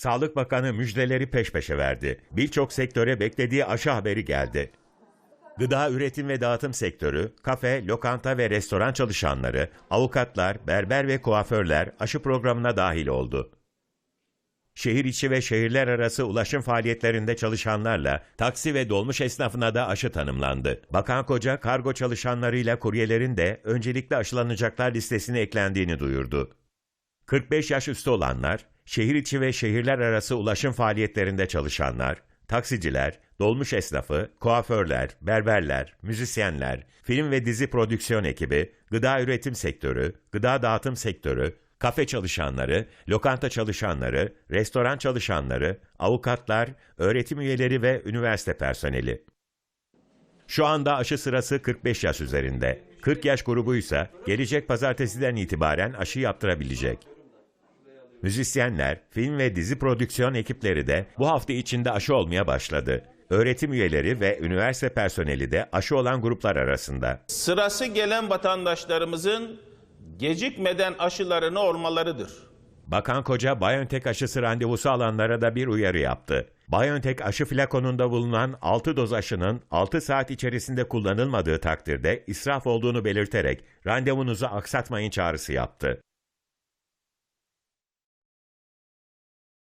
Sağlık Bakanı müjdeleri peş peşe verdi. Birçok sektöre beklediği aşı haberi geldi. Gıda üretim ve dağıtım sektörü, kafe, lokanta ve restoran çalışanları, avukatlar, berber ve kuaförler aşı programına dahil oldu. Şehir içi ve şehirler arası ulaşım faaliyetlerinde çalışanlarla taksi ve dolmuş esnafına da aşı tanımlandı. Bakan Koca kargo çalışanlarıyla kuryelerin de öncelikle aşılanacaklar listesine eklendiğini duyurdu. 45 yaş üstü olanlar, şehir içi ve şehirler arası ulaşım faaliyetlerinde çalışanlar, taksiciler, dolmuş esnafı, kuaförler, berberler, müzisyenler, film ve dizi prodüksiyon ekibi, gıda üretim sektörü, gıda dağıtım sektörü, kafe çalışanları, lokanta çalışanları, restoran çalışanları, avukatlar, öğretim üyeleri ve üniversite personeli. Şu anda aşı sırası 45 yaş üzerinde. 40 yaş grubuysa gelecek pazartesiden itibaren aşı yaptırabilecek. Müzisyenler, film ve dizi prodüksiyon ekipleri de bu hafta içinde aşı olmaya başladı. Öğretim üyeleri ve üniversite personeli de aşı olan gruplar arasında. Sırası gelen vatandaşlarımızın gecikmeden aşılarını olmalarıdır. Bakan Koca BioNTech aşısı randevusu alanlara da bir uyarı yaptı. BioNTech aşı flakonunda bulunan 6 doz aşının 6 saat içerisinde kullanılmadığı takdirde israf olduğunu belirterek randevunuzu aksatmayın çağrısı yaptı.